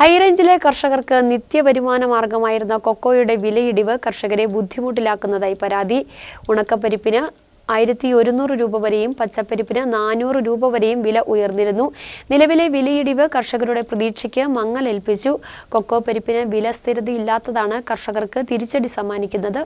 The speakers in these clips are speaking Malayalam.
ഹൈറേഞ്ചിലെ കർഷകർക്ക് നിത്യവരുമാന മാർഗമായിരുന്ന കൊക്കോയുടെ വിലയിടിവ് കർഷകരെ ബുദ്ധിമുട്ടിലാക്കുന്നതായി പരാതി. ഉണക്കപ്പരിപ്പിന് ആയിരത്തി ഒരുന്നൂറ് രൂപ വരെയും പച്ചപ്പരിപ്പിന് നാനൂറ് രൂപ വരെയും വില ഉയർന്നിരുന്നു. നിലവിലെ വിലയിടിവ് കർഷകരുടെ പ്രതീക്ഷയ്ക്ക് മങ്ങലേൽപ്പിച്ചു കൊക്കോ പരിപ്പിന് വില സ്ഥിരതയില്ലാത്തതാണ് കർഷകർക്ക് തിരിച്ചടി സമ്മാനിക്കുന്നത്.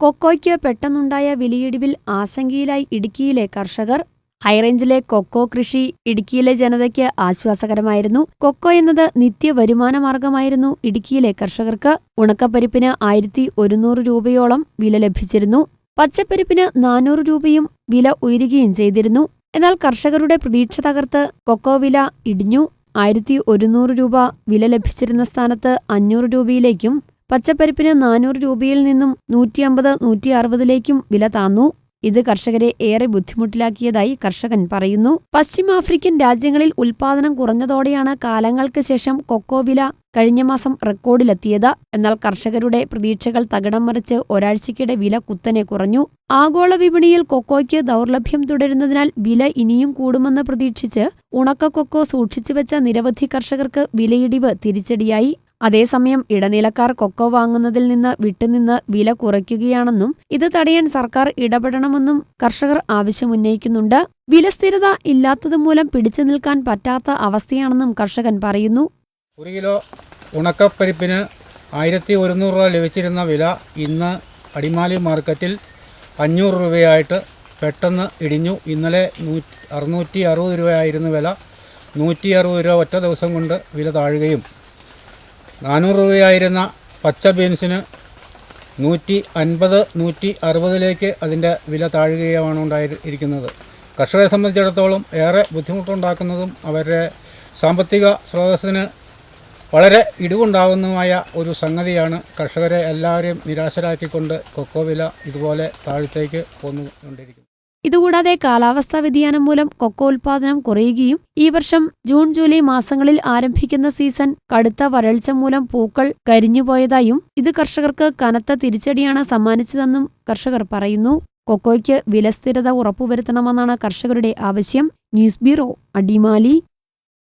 കൊക്കോയ്ക്ക് പെട്ടെന്നുണ്ടായ വിലയിടിവിൽ ആശങ്കയിലായി ഇടുക്കിയിലെ കർഷകർ ഹൈറേഞ്ചിലെ കൊക്കോ കൃഷി ഇടുക്കിയിലെ ജനതയ്ക്ക് ആശ്വാസകരമായിരുന്നു. കൊക്കോ എന്നത് നിത്യ വരുമാന മാർഗമായിരുന്നു ഇടുക്കിയിലെ കർഷകർക്ക് ഉണക്കപ്പരിപ്പിന് ആയിരത്തി ഒരുന്നൂറ് രൂപയോളം വില ലഭിച്ചിരുന്നു. പച്ചപ്പരിപ്പിന് നാനൂറ് രൂപയും വില ഉയരുകയും ചെയ്തിരുന്നു. എന്നാൽ കർഷകരുടെ പ്രതീക്ഷ തകർത്ത് കൊക്കോ വില ഇടിഞ്ഞു. ആയിരത്തി ഒരുന്നൂറ് രൂപ വില ലഭിച്ചിരുന്ന സ്ഥാനത്ത് അഞ്ഞൂറ് രൂപയിലേക്കും പച്ചപ്പരിപ്പിന് നാനൂറ് രൂപയിൽ നിന്നും നൂറ്റി അമ്പത് നൂറ്റി അറുപതിലേക്കും വില താന്നു. ഇത് കർഷകരെ ഏറെ ബുദ്ധിമുട്ടിലാക്കിയതായി കർഷകൻ പറയുന്നു. പശ്ചിമാഫ്രിക്കൻ രാജ്യങ്ങളിൽ ഉൽപാദനം കുറഞ്ഞതോടെയാണ് കാലങ്ങൾക്ക് ശേഷം കൊക്കോ വില കഴിഞ്ഞ മാസം റെക്കോർഡിലെത്തിയത്. എന്നാൽ കർഷകരുടെ പ്രതീക്ഷകൾ തകിടം മറിച്ച് ഒരാഴ്ചയ്ക്കിടെ വില കുത്തനെ കുറഞ്ഞു. ആഗോള വിപണിയിൽ കൊക്കോയ്ക്ക് ദൗർലഭ്യം തുടരുന്നതിനാൽ വില ഇനിയും കൂടുമെന്ന് പ്രതീക്ഷിച്ച് ഉണക്ക കൊക്കോ സൂക്ഷിച്ചുവെച്ച നിരവധി കർഷകർക്ക് വിലയിടിവ് തിരിച്ചടിയായി. അതേസമയം ഇടനിലക്കാർ കൊക്കോ വാങ്ങുന്നതിൽ നിന്ന് വിട്ടുനിന്ന് വില കുറയ്ക്കുകയാണെന്നും ഇത് തടയാൻ സർക്കാർ ഇടപെടണമെന്നും കർഷകർ ആവശ്യമുന്നയിക്കുന്നുണ്ട്. വില സ്ഥിരത ഇല്ലാത്തതുമൂലം പിടിച്ചു നിൽക്കാൻ പറ്റാത്ത അവസ്ഥയാണെന്നും കർഷകൻ പറയുന്നു. ഒരു കിലോ ഉണക്കപ്പരിപ്പിന് ആയിരത്തി ഒരുന്നൂറ് രൂപ ലഭിച്ചിരുന്ന വില ഇന്ന് അടിമാലി മാർക്കറ്റിൽ അഞ്ഞൂറ് രൂപയായിട്ട് പെട്ടെന്ന് ഇടിഞ്ഞു. ഇന്നലെ നൂ അറുന്നൂറ്റി അറുപത് രൂപയായിരുന്നു വില. നൂറ്റി അറുപത് രൂപ ഒറ്റ ദിവസം കൊണ്ട് വില താഴുകയും നാനൂറ് രൂപയായിരുന്ന പച്ച ബീൻസിന് നൂറ്റി അൻപത് നൂറ്റി അറുപതിലേക്ക് അതിന്റെ വില താഴുകയാണ് ഉണ്ടായിരിക്കുന്നത് കർഷകരെ സംബന്ധിച്ചിടത്തോളം ഏറെ ബുദ്ധിമുട്ടുണ്ടാക്കുന്നതും അവരുടെ സാമ്പത്തിക സ്രോതസ്സിന് വളരെ ഇടിവുണ്ടാകുന്നതുമായ ഒരു സംഗതിയാണ് കർഷകരെ എല്ലാവരെയും നിരാശരാക്കിക്കൊണ്ട് കൊക്കോ വില ഇതുപോലെ താഴത്തേക്ക് പോന്നുകൊണ്ടിരിക്കുന്നത്. ഇതുകൂടാതെ കാലാവസ്ഥാ വ്യതിയാനം മൂലം കൊക്കോ ഉൽപാദനം കുറയുകയും ഈ വർഷം ജൂൺ ജൂലൈ മാസങ്ങളിൽ ആരംഭിക്കുന്ന സീസൺ കടുത്ത വരൾച്ച മൂലം പൂക്കൾ കരിഞ്ഞുപോയതായും ഇത് കർഷകർക്ക് കനത്ത തിരിച്ചടിയാണ് സമ്മാനിച്ചതെന്നും കർഷകർ പറയുന്നു. കൊക്കോയ്ക്ക് വിലസ്ഥിരത ഉറപ്പുവരുത്തണമെന്നാണ് കർഷകരുടെ ആവശ്യം. News bureau Adimali.